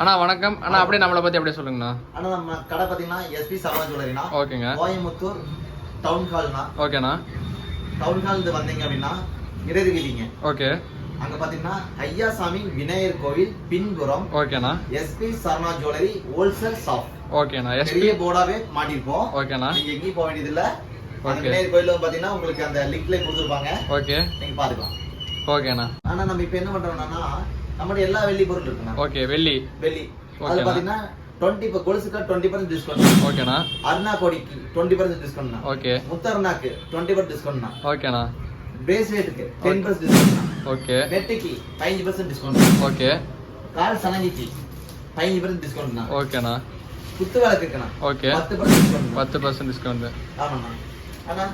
அண்ணா வணக்கம். அண்ணா அப்படியே நம்மளை பத்தி அப்படியே சொல்லுங்கண்ணா. ஆனா நம்ம கடை பாத்தீங்கன்னா எஸ்பி சரவண ஜுவல்லரினா ஓகேங்க. கோயம்புத்தூர் டவுன் ஹால்னா ஓகேண்ணா. டவுன் ஹால் வந்தீங்க அப்படின்னா இடது வீதிங்க ஓகே. அங்க பாத்தீங்கன்னா ஐயாசாமி விநாயகர் கோவில் பின்புறம் ஓகேண்ணா. S P Saravana jewellery wholesale shop. ஓகேண்ணா. பெரிய போர்டாவே மாட்டிருப்போம். ஓகேண்ணா. நீங்க எங்கேயும் போக வேண்டியது இல்ல. விநாயகர் கோயில் பாத்தீங்கன்னா உங்களுக்கு அந்த லிங்க்ல கொடுத்துருப்பாங்க. ஓகே. நீங்க பாத்துக்கலாம் ஓகேண்ணா. ஆனா நம்ம இப்ப என்ன பண்றோம்னா நம்மளோட எல்லா வெள்ளி பொருள் இருக்குண்ணா. ஓகே வெள்ளி. வெள்ளி. அது. பாத்தீங்கன்னா டுவெண்ட்டி இப்போ கொலுசுக்கா டுவெண்ட்டி பர்சன்ட் டிஸ்கவுண்ட் ஓகேண்ணா. அருணா கோடிக்கு டுவெண்ட்டி பர்சன்ட் டிஸ்கவுண்ட் ஓகே. முத்தர்னாக்கு டுவெண்ட்டி பர்சன்ட் டிஸ்கவுண்ட் ஓகேண்ணா. பிரேஸ்லெட்டுக்கு டென் பர்சன்ட் டிஸ்கவுண்ட் ஓகே. நெட்டுக்கு பதினஞ்சு பர்சன்ட் டிஸ்கவுண்ட் ஓகே. கால் சனங்கிக்கு பதினஞ்சு பர்சன்ட் டிஸ்கவுண்ட் ஓகேண்ணா. குத்து விளக்குக்குண்ணா ஓகே. பத்து பர்சன்ட் டிஸ்கவுண்ட் பத்து பர்சன்ட் டிஸ்கவுண்ட் ஆமாண்ணா. அண்ணா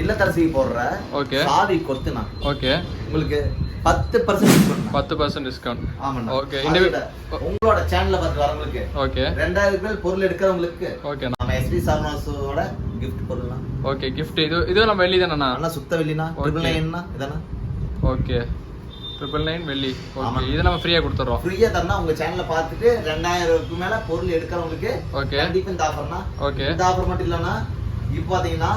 இல்லத்தரசிக்கு போடுற ஓகே. சாவி கொத்துண்ணா. ஓகே. உங்களுக்கு பத்து பர்சன்ட் டிஸ்கவுண்ட் பத்து பர்சன்ட் டிஸ்கவுண்ட் ஆமாண்ணா. Okay. இந்த உங்களோட சேனல்ல பார்த்து வரவங்களுக்கு ஓகே ரெண்டாயிரம் பேர் பொருள் எடுக்கிறவங்களுக்கு ஓகேண்ணா நம்ம எஸ்பி சரவணாஸோட கிஃப்ட் பொருள்லாம் ஓகே gift இது இது நம்ம வெள்ளி தானேண்ணா நல்லா சுத்த வெள்ளினா. ட்ரிபிள் நைன்னா இதானா ஓகே ட்ரிபிள் நைன் வெள்ளி. ஓகே இது நம்ம ஃப்ரீயாக கொடுத்துட்றோம் ஃப்ரீயா தரனா உங்க சேனலை பார்த்துட்டு ரெண்டாயிரத்துக்கு மேல பொருள் எடுக்கிறவங்களுக்கு ஓகே கண்டிப்பா இந்த ஆஃபர்னா ஓகே இந்த ஆஃபர் மட்டும் இல்லைன்னா இப்போ பாத்தீங்கன்னா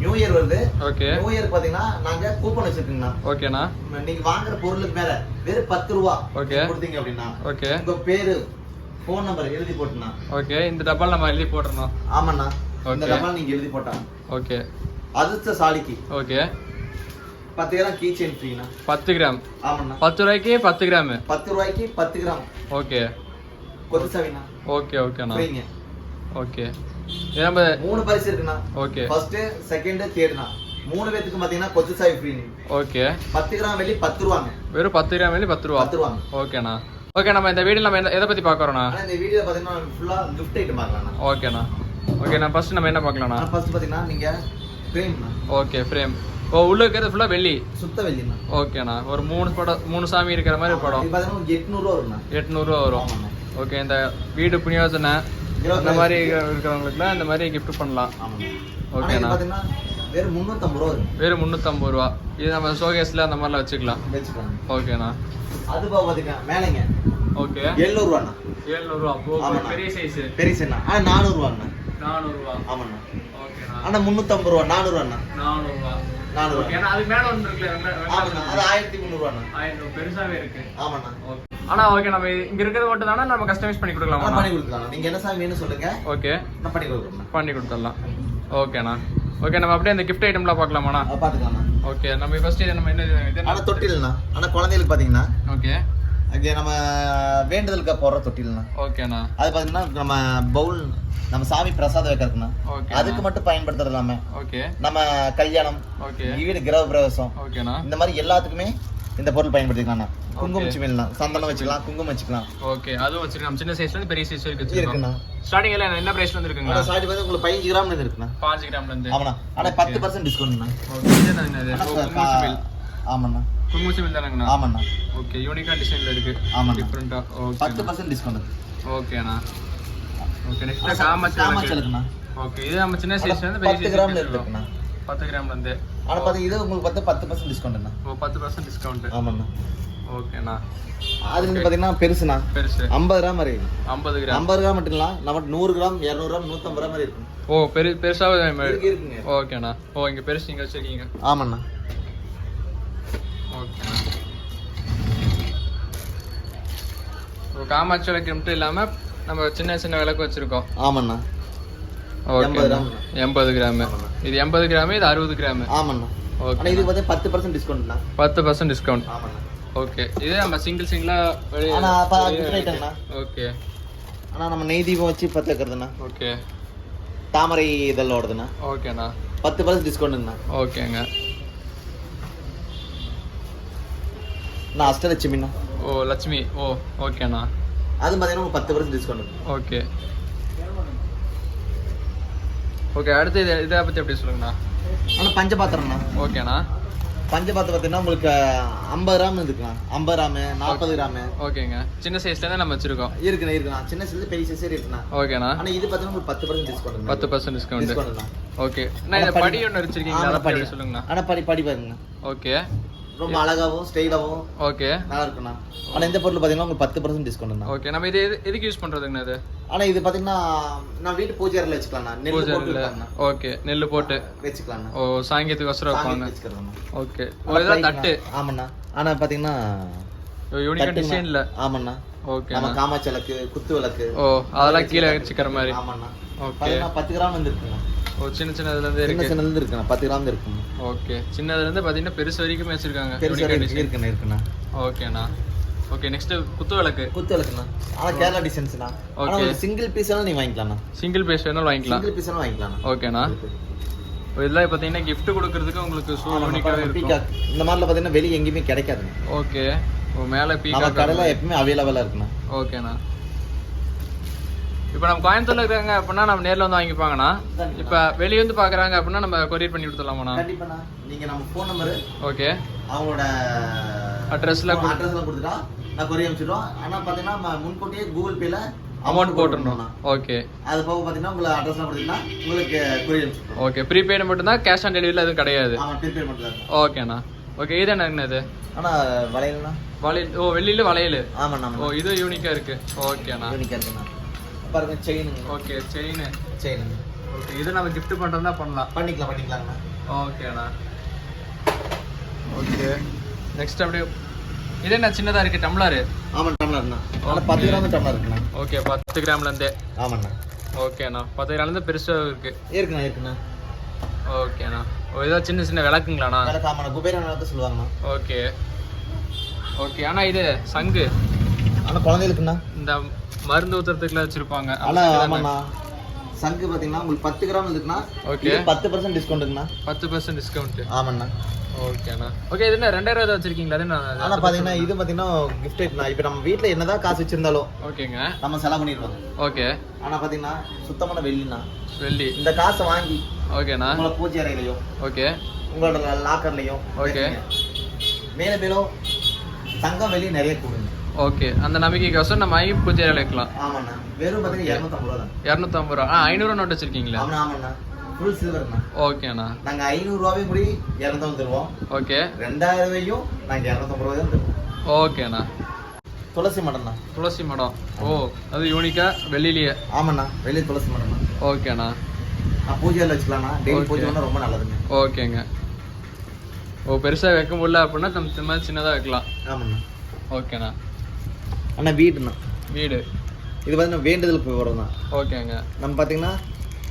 நியூ இயர் வருது ஓகே நியூ இயர் பாத்தீங்கன்னா நாங்க கூப்பன் வச்சிருக்கீங்கண்ணா. ஓகேண்ணா நீங்க வாங்குற பொருளுக்கு மேல வெறும் பத்து ரூபா Okay. கொடுத்தீங்க அப்படின்னா ஓகே உங்க பேரு ஃபோன் நம்பர் எழுதி போட்டுனா ஓகே இந்த டப்பால் நம்ம எழுதி போட்டுறணும். ஆமாண்ணா. இந்த Okay. டப்பா நீங்க எழுதி போட்டா. ஓகே அதிர்ஷ்ட சாலிக்கு ஓகே பத்து கிராம் கீ செயின் ஃப்ரீண்ணா பத்து கிராம். ஆமாண்ணா. பத்து ரூபாய்க்கு பத்து கிராமு. பத்து ரூபாய்க்கு பத்து கிராம். ஓகே கொத்து சாவிண்ணா. ஓகே ஓகேண்ணா ஓகே. நம்ம மூணு பரிசு இருக்குண்ணா. ஓகே. ஃபர்ஸ்ட் செகண்ட் தேர்ட்னா மூணு பேத்துக்கு பாத்தீங்கன்னா கொத்து சாவி ஃப்ரீ ஓகே. பத்து கிராம் வெள்ளி பத்து ரூபாங்க. வெறும் பத்து கிராம் வெளி பத்து ரூபா. பத்து ரூபாங்க. ஓகேண்ணா. ஓகே நம்ம இந்த வீடியோ நம்ம எதை பற்றி பார்க்குறோண்ணா ஆனா இந்த வீடியோ பாத்தீங்கன்னா ஃபுல்லா கிஃப்ட் ஐட்டம் பார்க்கலாம்ண்ணா ஓகேண்ணா. ஓகே நான் ஃபர்ஸ்ட் நம்ம என்ன பார்க்கலாண்ணா ஆனா ஃபர்ஸ்ட் பாத்தீங்கன்னா நீங்க ஃப்ரேம்ண்ணா ஓகே ஃப்ரேம் ஓ உள்ள இருக்கிறது ஃபுல்லாக வெள்ளி. சுத்த வெள்ளிண்ணா. ஓகேண்ணா. ஒரு மூணு படம் மூணு சாமி இருக்கிற மாதிரி படம். எட்நூறுவா வரும்ண்ணா. எட்நூறுரூவா வரும். ஓகே இந்த வீடு இருபது இந்த மாதிரி இருக்கிறவங்களுக்குலாம் இந்த மாதிரி gift பண்ணலாம். ஓகேண்ணா வெறும் முந்நூற்றம்பது ரூபா வெறும் முந்நூற்றம்பது ரூபா. இது நம்ம ஷோகேஸில் அந்த மாதிரிலாம் வச்சுக்கலாம். வச்சுக்கோங்க ஓகேண்ணா அது பாத்தீங்கன்னா மேலேங்க. ஓகே எழுநூறுவாண்ணா. ஆமாண்ணா. பெரிய சைஸு பெருசுண்ணா ஆனா நானூறுவாண்ணா. நானூறுரூவா ஆமாண்ணா. ஓகேண்ணா ஆனா முந்நூற்றம்பது ரூபா. நானூறுவாண்ணா. நானூறுரூவா நானூறுவா ஓகேண்ணா அது மேலே ஒன்று இருக்குல்ல ஆமாண்ணா. அது ஆயிரத்தி முந்நூறுவாண்ணா. ஆயிரம் பெருசாவே இருக்கு. ஆமாண்ணா. ஓகே ஆனா ஓகே நம்ம இங்க இருக்கிறது மட்டும் தானே? நம்ம கஸ்டமைஸ் பண்ணி கொடுக்கலாமா பண்ணி கொடுக்கலாம். நீங்க என்ன சாமி வேணும் சொல்லுங்க. ஓகே பண்ணி கொடுக்குறேன். பண்ணி கொடுத்துடலாம். ஓகேண்ணா ஓகே நம்ம அப்படியே இந்த கிஃப்ட் ஐட்டம்லாம் பார்க்கலாமாண்ணா பாத்துக்கலாம்ண்ணா ஓகே நம்ம ஃபர்ஸ்ட் இது நம்ம என்ன இது ஆனா தொட்டில்ண்ணா. ஆனா குழந்தைகளுக்கு பாத்தீங்கன்னா ஓகே அங்கே நம்ம வேண்டுதலுக்கு போடுற தொட்டில்ண்ணா. ஓகேண்ணா அது பாத்தீங்கன்னா நம்ம பவுல் நம்ம சாமி பிரசாதம் ஓகே அதுக்கு மட்டும் பயன்படுத்துறது இல்லாம ஓகே நம்ம கல்யாணம் ஓகே வீடு கிரக பிரவேசம் ஓகேண்ணா இந்த மாதிரி எல்லாத்துக்குமே இந்த பொருள் பயன்படுத்திக்கலாம்ண்ணா குங்குமம். வச்சுக்கலாம். சந்தனம் வச்சுக்கலாம். குங்குமம் வச்சுக்கலாம். ஓகே அதுவும் வச்சிருக்கோம் சின்ன சைஸ்ல இருந்து பெரிய சைஸ் வரைக்கும் இருக்குண்ணா. ஸ்டார்டிங் எல்லாம் என்ன பிரைஸ்ல இருந்து ஆனா இருக்குங்களா சாரி வந்து உங்களுக்கு பதினஞ்சு கிராம் இது இருக்குண்ணா. பாஞ்சு கிராம்ல இருந்து. ஆமாண்ணா. ஆனா பத்து பர்சன்ட் டிஸ்கவுண்ட்ண்ணா ஓகே இது ஆமாண்ணா. குங்கும சிமில் தானங்கண்ணா? ஆமாண்ணா. ஓகே யூனிக்கா டிசைன்ல இருக்கு. ஆமாண்ணா. டிஃபரெண்டா பத்து ஓகே பர்சன்ட் டிஸ்கவுண்ட் ஓகேண்ணா ஓகே நெக்ஸ்ட் காமாச்சலுக்குண்ணா ஓகே இது நம்ம சின்ன சைஸ்ல இருந்து பெரிய சைஸ் கிராம்ல இருக்குண்ணா. பத்து கிராம்ல இருந்து. ஆனா பாத்தீங்க இது உங்களுக்கு பத்து பத்து பர்சன்ட் டிஸ்கவுண்ட்ண்ணா ஓ பத்து பர்சன்ட் டிஸ்கவுண்ட் ஆமாண்ணா. ஓகேண்ணா. அது வந்து பாத்தீங்கன்னா பெருசுண்ணா. பெருசு. ஐம்பது கிராம் மாதிரி ஐம்பது கிராம். ஐம்பது கிராம் மட்டும் இல்ல நமக்கு நூறு கிராம் இரநூறு கிராம் நூத்தம்பது கிராம் மாதிரி இருக்கும். ஓ பெரு பெருசாக இருக்கு இருக்குங்க. ஓகேண்ணா. ஓ இங்க பெருசு நீங்க வச்சிருக்கீங்க. ஆமாண்ணா. ஓகேண்ணா. காமாட்சி விளக்கு மட்டும் இல்லாம நம்ம சின்ன சின்ன விளக்கு வச்சிருக்கோம். ஆமாண்ணா. எண்பது கிராம். இது எண்பது கிராம் இது அறுபது கிராம்? ஆமாண்ணா. ஓகே இதுக்கு பார்த்தா பத்து பர்சன்ட் டிஸ்கவுண்ட்ண்ணா பத்து பர்சன்ட் டிஸ்கவுண்ட் ஆமாண்ணா. ஓகே. இதே நம்ம சிங்கிள் சிங்கிளா வெளியே ஆனா அப்ப gift itemண்ணா. ஓகே. ஆனா நம்ம நெய் தீபம் வச்சு பத்து வைக்கிறதுண்ணா ஓகே. தாமரை இதெல்லாம் ஓகேண்ணா பத்து பர்சன்ட் டிஸ்கவுண்ட்டுங்கண்ணா ஓகேங்க நான் அஷ்டலட்சுமிண்ணா. ஓ லட்சுமி. ஓ ஓகேண்ணா அது பார்த்தீங்கன்னா பத்து பர்சன்ட் டிஸ்கவுண்ட் ஓகே. ஓகே அடுத்து இதை இதை பற்றி எப்படி சொல்லுங்கண்ணா. ஆனா பஞ்சபாத்திரம்ண்ணா. ஓகேண்ணா பஞ்சபாத்திரம் பார்த்தீங்கன்னா உங்களுக்கு ஐம்பது கிராம் இருக்குண்ணா. ஐம்பது கிராமு நாற்பது கிராமு ஓகேங்க சின்ன சைஸ்லேருந்து நம்ம வச்சுருக்கோம். இருக்குண்ணா இருக்குண்ணா. சின்ன சைஸ் பெரிய சைஸ் இருக்குண்ணா. ஓகேண்ணா ஆனா இது பார்த்தீங்கன்னா உங்களுக்கு பத்து பர்சன்ட் டிஸ்கவுண்ட் பத்து பர்சன்ட் டிஸ்கவுண்ட் ஓகே இந்த ஆனா படி ஒன்று வச்சிருக்கீங்களா? அதை படி. சொல்லுங்கண்ணா. ஆனா படி படி பாருங்கண்ணா. ஓகே ரொம்ப அழகாவும் ஸ்டைலாவும் ஓகே. நல்லா இருக்குண்ணா ஆனா இந்த பொருள் பாத்தீங்கன்னா உங்களுக்கு பத்து பர்சன்ட் டிஸ்கவுண்ட் ஓகே. நம்ம இது எது- எதுக்கு யூஸ் பண்றதுங்கண்ணா இது? ஆனா இது பாத்தீங்கன்னா நான் வீட்டு பூஜை அறையில வச்சுக்கலாம்ண்ணா. நெல் போட்டு. ஓகே. நெல் போட்டு? வச்சுக்கலாம்ண்ணா. ஓ சாயங்காலத்துக்கு வசரம் வைப்பாங்க. ஓகே. இதான் price தட்டு? ண்ணா. ஆமாண்ணா. ஆனா பாத்தீங்கன்னா யூனிக்கா தட்டுண்ணா. டிசைன்ல ஆமாண்ணா. ஓகே நம்ம காமாட்சி விளக்கு குத்து விளக்கு. ஓ அதெல்லாம் கீழே வச்சுக்கிற மாதிரி. ஆமாண்ணா. ஓகே. பத்து கிராம் வந்து இருக்குண்ணா ஓ சின்ன சின்னதுல இருக்கு. சின்னதுல இருந்து இருக்குண்ணா பத்து கிராம் இருக்குண்ணா ஓகே. சின்னதுல இருந்து பாத்தீங்கன்னா பெருசு வரைக்கும் வச்சிருக்காங்க. பெருசா டிசைன் இருக்குண்ணா இருக்குண்ணா. ஓகேண்ணா ஓகே நெக்ஸ்ட் குத்து விளக்கு. குத்து விளக்குண்ணா. ஆனா கேரளா டிசைன்ஸ்ண்ணா Okay. சிங்கிள் பீஸ் எல்லாம் நீ வாங்கிக்கலாம்ண்ணா. சிங்கிள் பேஸ் வேணாலும் வாங்கிக்கலாம். சிங்கிள் பீஸ் எல்லாம் வாங்கிக்கலாம்ண்ணா. ஓகேண்ணா ஓ, இதெல்லாம் பாத்தீங்கன்னா gift கொடுக்கறதுக்கு உங்களுக்கு சூ பாருங்க, இருக்கும். இந்த மாதிரில பாத்தீங்கன்னா வெளிய எங்கேயுமே கிடைக்காதுண்ணா. ஓகே ஓ மேல பீகாக் கடையில எப்பவுமே அவைலபிளா இருக்குண்ணா. ஓகேண்ணா இப்போ நம்ம கோயம்புத்தூர்ல இருக்காங்க அப்படின்னா நம்ம நேர்ல வந்து வாங்கிப்பாங்கண்ணா. இப்போ வெளிய வந்து பாக்குறாங்க அப்படின்னா நம்ம கொரியர் பண்ணி கொடுத்துடலாமாண்ணா? கண்டிப்பாண்ணா. நீங்க நம்ம ஃபோன் நம்பர் ஓகே. அவங்களோட அட்ரஸ்ல அட்ரஸ் எல்லாம் கொடுத்துட்டா நான் கொரிய அனுப்பிச்சிடுவோம். ஆனா பாத்தீங்கன்னா நம்ம முன்கூட்டியே கூகுள் பேல அமௌண்ட் போட்டுருணும் ஓகே. அது போக பாத்தீங்கன்னா உங்களுக்கு அட்ரஸ் எல்லாம் கொடுத்தீங்கன்னா உங்களுக்கு கொரிய அனுப்பிச்சிடுவோம். ஓகே. ப்ரீபெய்டு மட்டும்தான் கேஷ் ஆன் டெலிவரியில் எதுவும் கிடையாது. மட்டும் ஓகேண்ணா. ஓகே இது என்னங்கண்ணா இது? ஆனா வளையல்னா வளையல் ஓ வெள்ளியில வளையல். ஆமாண்ணா ஓ இது யூனிக்கா இருக்கு. ஓகேண்ணா. யூனிக்கா இருக்குண்ணா. பாருங்க செயினுங்க ஓகே செயின் செயினுங்க ஓகே இது நம்ம gift பண்றதா பண்ணலாம். பண்ணிக்கலாம் பண்ணிக்கலாங்கண்ணா ஓகேண்ணா ஓகே நெக்ஸ்ட் அப்படியே இது என்ன சின்னதா இருக்கு டம்ளர்? ஆமா டம்ளர்ண்ணா. ஆனா பத்து கிராம் டம்ளர் இருக்குண்ணா ஓகே பத்து கிராம்ல இருந்தே ஆமாண்ணா ஓகேண்ணா பத்து கிராம்ல இருந்து பெருசா இருக்கு. இருக்குண்ணா இருக்குண்ணா. ஓகேண்ணா ஓ இதோ சின்ன சின்ன விளக்குங்களாண்ணா? விளக்கு ஆமாண்ணா. குபேரன் விளக்கு சொல்லுவாங்கண்ணா. ஓகே ஓகே ஆனா இது சங்கு. ஆனா குழந்தைகளுக்குண்ணா? இந்த மருந்து ஊத்துறதுக்குலாம் வச்சிருப்பாங்க. ஆனா ஆமாண்ணா. சங்கு பாத்தீங்கன்னா உங்களுக்கு பத்து கிராம் இருக்குண்ணா. ஓகே. பத்து பர்சன்ட் டிஸ்கவுண்ட் இருக்குண்ணா பத்து பர்சன்ட் டிஸ்கவுண்ட் ஆமாண்ணா. ஓகேண்ணா ஓகே இது என்ன ரெண்டாயிரம் ரூபா வச்சிருக்கீங்களா? அது என்ன ஆனா பாத்தீங்கன்னா இது பாத்தீங்கன்னா கிஃப்ட் ஐட்னா இப்போ நம்ம வீட்ல என்னதான் காசு வச்சிருந்தாலும் ஓகேங்க. நம்ம செலவு பண்ணிடுவோம். ஓகே. ஆனா பாத்தீங்கன்னா சுத்தமான வெள்ளிண்ணா. வெள்ளி. இந்த காசை வாங்கி ஓகேண்ணா உங்களோட பூஜை அறையிலையும் ஓகே. உங்களோட லாக்கர்லையும் Okay. மேல மேலும் தங்கம் வெளியே நிறைய கொடுங்க. ஓகே அந்த நம்பிக்கைக்கோசரம் நம்ம ஐ பூஜை வைக்கலாம். ஆமாண்ணா. வெறும் இரநூத்தம்பது ரூபா இரநூத்தம்பது ரூபா. ஆ ஐநூறுவா நோட் வச்சிருக்கீங்களா? ஆமாண்ணா ஆமாண்ணா. ஃபுல் சில்வர்ண்ணா ஓகேண்ணா நாங்க ஐநூறு ரூபாயும் கூடி இரநூத்தம்பது தருவோம். ஓகே ரெண்டாயிரம் ரூபாயும் நாங்க இரநூத்தம்பது ரூபாய் தான் தருவோம். ஓகேண்ணா துளசி மடம்ண்ணா. துளசி மடம். ஓ அது யூனிக்கா வெளியிலேயே. ஆமாண்ணா வெளியே துளசி மடம்ண்ணா. ஓகேண்ணா பூஜையில் வச்சுக்கலாம்ண்ணா. டெய்லி. பூஜை ரொம்ப நல்லதுங்க. ஓகேங்க ஓ பெருசா வைக்க முடியல அப்படின்னா நம்ம இந்த மாதிரி சின்னதா வைக்கலாம். ஆமாண்ணா. ஓகேண்ணா அண்ணா வீடுண்ணா. வீடு. இது பார்த்தீங்கன்னா வேண்டுதலுக்கு வரும் தான். ஓகேங்க. நம்ம பார்த்தீங்கன்னா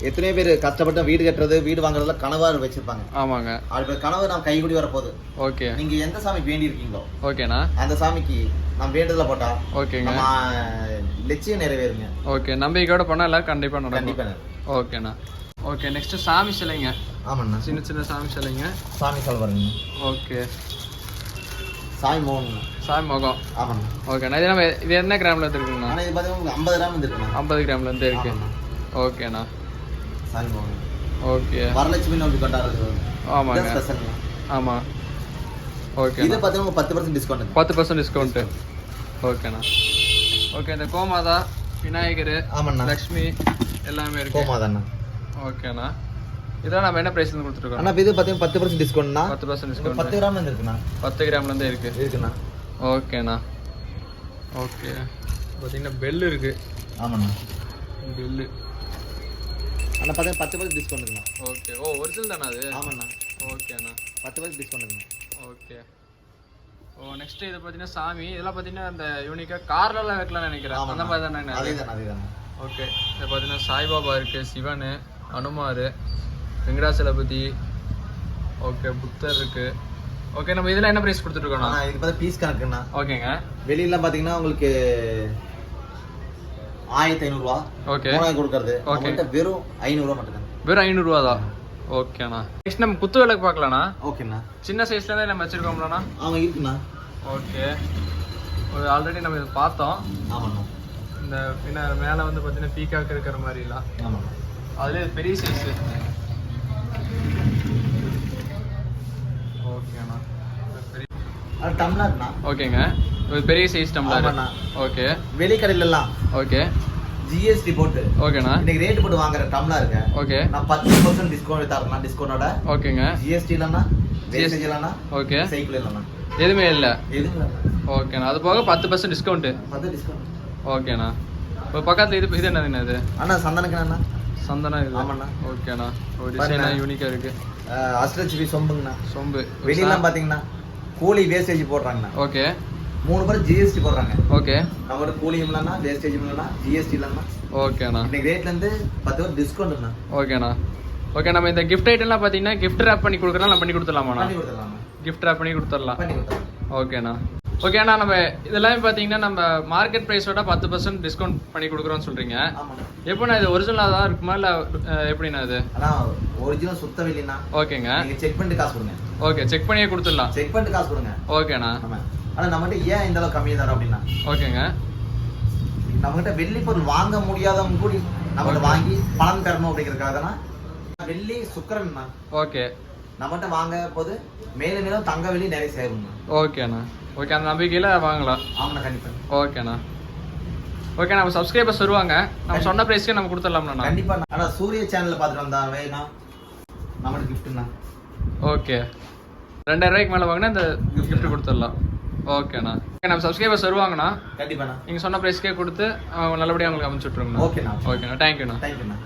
எத்தனையோ பேர் கஷ்டப்பட்டு வீடு கட்டுறது வீடு வாங்குறதுல கனவா வச்சிருப்பாங்க. ஆமாங்க. அப்படி கனவு நம்ம கைகூடி வரப்போகுது. ஓகே. நீங்க எந்த சாமிக்கு வேண்டி இருக்கீங்களோ ஓகேண்ணா. அந்த சாமிக்கு நம்ம வேண்டுதல போட்டா ஓகேங்க. லட்சியம் நிறைவேறுங்க. ஓகே நம்பிக்கையோட பண்ணா எல்லாம் கண்டிப்பா நடக்கும். கண்டிப்பா. ஓகேண்ணா. ஓகே நெக்ஸ்ட் சாமி சிலைங்க. ஆமாண்ணா. சின்ன சின்ன சாமி சிலைங்க. சாமி சொல்லுங்க ஓகே. சாமி மோகன் சாமி முகம் ஆமாண்ணா ஓகேண்ணா இது நம்ம இது என்ன கிராம்ல இருக்குங்கண்ணா ஆனா இது பார்த்தீங்கன்னா ஐம்பது கிராம் வந்துருக்குண்ணா ஐம்பது கிராம்ல இருந்து இருக்கு. ஓகேண்ணா சாமி மோகன் ஓகே வரலட்சுமி நோக்கி கொண்டாடுறது. ஆமாங்க. ஸ்பெஷல் ஆமா. இது பார்த்தீங்கன்னா பத்து பர்சன்ட் டிஸ்கவுண்ட் பத்து பர்சன்ட் டிஸ்கவுண்ட்டு ஓகேண்ணா ஓகே இந்த கோமாதா விநாயகர் ஆமாண்ணா. லக்ஷ்மி எல்லாமே இருக்கு. கோமாதாண்ணா. ஓகேண்ணா இதெல்லாம் நம்ம என்ன ப்ரைஸ்ல கொடுத்துருக்கோம்? அண்ணா இது பார்த்தீங்கன்னா பத்து பர்சன்ட் டிஸ்கவுண்ட்னா பத்து பர்சன்ட் பத்து டிஸ்கவுண்ட் கிராம் இருக்குண்ணா. பத்து கிராம்ல இருந்து இருக்கு. இருக்குண்ணா. ஓகேண்ணா ஓகே பார்த்தீங்கன்னா பெல் இருக்கு. ஆமாண்ணா. பெல்லு அண்ணா பார்த்தீங்கன்னா பத்து பர்சன்ட் டிஸ்கவுண்ட் இருக்குண்ணா. ஓகே ஓ ஒரிஜினல் தானே அது? ஆமாண்ணா. ஓகேண்ணா பத்து பர்சன்ட் டிஸ்கவுண்ட் இருக்குண்ணா. ஓகே ஓ நெக்ஸ்ட் இது பார்த்தீங்கன்னா சாமி. இதெல்லாம் பார்த்தீங்கன்னா அந்த யூனிக்காக கார்லலாம் வைக்கலாம்னு நினைக்கிறேன். அந்த மாதிரி தானே அதே தானே அதே தானே ஓகே இது பார்த்தீங்கன்னா சாய்பாபா இருக்கு சிவன் அனுமார். வெங்கடாசலபதி ஓகே புத்தர் இருக்கு. ஓகே நம்ம இதெல்லாம் என்ன ப்ரைஸ் கொடுத்துட்ருக்கோம் அண்ணா இது பார்த்தா பீஸ் கணக்குண்ணா. ஓகேங்க. வெளியில பார்த்தீங்கன்னா உங்களுக்கு ஆயிரத்தி ஐநூறுரூவா ஓகே மூணாயிரம் கொடுக்கறது. நம்மகிட்ட வெறும் ஐநூறுரூவா மட்டும்தான் வெறும் ஐநூறுரூவா தான் ஓகேண்ணா நெக்ஸ்ட் நம்ம குத்து விளக்கு பார்க்கலாண்ணா ஓகேண்ணா சின்ன சைஸ்ல தான் நம்ம வச்சிருக்கோம்லண்ணா. ஆமாம் இருக்குண்ணா. ஓகே ஒரு ஆல்ரெடி நம்ம இதை பார்த்தோம். ஆமாண்ணா. இந்த பின்ன மேலே வந்து பார்த்தீங்கன்னா பீகாக் இருக்கிற மாதிரிலாம். ஆமாண்ணா. அதுலேயே பெரிய சைஸ் டம்ளர்ண்ணா ஓகேங்க. ஒரு பெரிய சைஸ் டம்ளர். ஓகே வெளிக்கடையிலலாம். ஓகே ஜிஎஸ்டி போட்டு. ஓகேண்ணா இன்னைக்கு ரேட் போட்டு வாங்குற டம்ளருங்க ஓகே நான் பத்து பர்சன்ட் டிஸ்கவுண்ட் தரேன் டிஸ்கவுண்டோட ஓகேங்க ஜிஎஸ்டி இல்லைன்னா வேஸ்டேஜ் இல்லைன்னா ஓகே சைக்கிள் இல்லைண்ணா. எதுவுமே இல்லை. எதுவும் ஓகேண்ணா அது போக பத்து பர்சன்ட் டிஸ்கவுண்ட்டு பத்து டிஸ்கவுண்ட் ஓகேண்ணா இப்போ பக்கத்தில் இது இது என்னதுண்ணா இது அண்ணா சந்தனக்கண்ணா சந்தனா இது. ஆமாண்ணா. ஓகேண்ணா. ஒரு பாருண்ணா. யூனிக்காக இருக்கு. அஸ்ட்ரச்சிபி சொம்புங்கண்ணா. சொம்பு. வெளியெல்லாம் பார்த்தீங்கன்னா கூலி வேஸ்டேஜ் போடுறாங்கண்ணா. ஓகே. மூணு பேர் ஜிஎஸ்டி போடுறாங்க. ஓகே. நம்மகிட்ட கூலி இல்லைன்னா வேஸ்டேஜ் இல்லைன்னா ஜிஎஸ்டி இல்லைன்னா. ஓகேண்ணா. இன்னைக்கு ரேட்லேருந்து பத்து பேர் டிஸ்கவுண்ட்ண்ணா ஓகேண்ணா. ஓகே நம்ம இந்த கிஃப்ட் ஐட்டம்லாம் பார்த்தீங்கன்னா கிஃப்ட் ரேப் பண்ணி கொடுக்குறோம் நம்ம பண்ணி கொடுத்துடலாமாண்ணா? பண்ணி கொடுத்துடலாமா கிஃப்ட் ரேப் பண்ணி கொடுத்துடலாம். பண்ணி கொடுத்துடலாம். ஓகேண்ணா. ஓகேண்ணா நம்ம இதெல்லாம் பார்த்தீங்கன்னா நம்ம மார்க்கெட் ப்ரைஸோட பத்து பர்சன்ட் டிஸ்கவுண்ட் பண்ணி கொடுக்குறோம்னு சொல்கிறீங்க எப்படிண்ணா இது ஒரிஜினலாக தான் இருக்குமா இல்லை எப்படிண்ணா இது? அண்ணா ஒரிஜினல் சுத்த வெளினா ஓகேங்க நீங்க செக் பண்ணிட்டு காசு கொடுங்க. ஓகே செக் பண்ணியே கொடுத்துடலாம். செக் பண்ணிட்டு காசு கொடுங்க. ஓகேண்ணா ஆமா. ஆனா நம்மகிட்ட ஏன் இந்த அளவுக்கு கம்மியா தரோம் அப்படின்னா? ஓகேங்க நம்மகிட்ட வெள்ளி பொருள் வாங்க முடியாதவங்க கூட நம்மகிட்ட வாங்கி பணம் பெறணும் அப்படிங்கறதுக்காக தான் வெள்ளி சுக்கரன் ஓகே நம்மகிட்ட வாங்க போது மேலும் மேலும் தங்க வெள்ளி நிறைய சேரும்ண்ணா ஓகேண்ணா ஓகே அந்த நம்பிக்கையில் வாங்கலாம். ஆமாண்ணா கண்டிப்பா. ஓகேண்ணா ஓகே நம்ம சப்ஸ்கிரைபர்ஸ் வருவாங்க. நம்ம சொன்ன ப்ரைஸ்க்கே நம்ம கொடுத்துடலாம்ண்ணா கண்டிப்பா ஆனா சூரிய சேனல்ல பாத்துட்டு வந்தா வேணா நம்மகிட்ட கிஃப்ட்ண்ணா ஓகே ரெண்டாயிரம் ரூபாய்க்கு மேலே வாங்கினா இந்த gift கொடுத்துடலாம். ஓகேண்ணா ஓகே நம்ம சப்ஸ்கிரைபர்ஸ் வருவாங்கண்ணா. கண்டிப்பாண்ணா நீங்கள் சொன்ன ப்ரைஸ்க்கே கொடுத்து நல்லபடியாக அவங்களுக்கு அமைச்சு விட்ருங்கண்ணா ஓகேண்ணா ஓகேண்ணா தேங்க்யூண்ணா தேங்க்யூண்ணா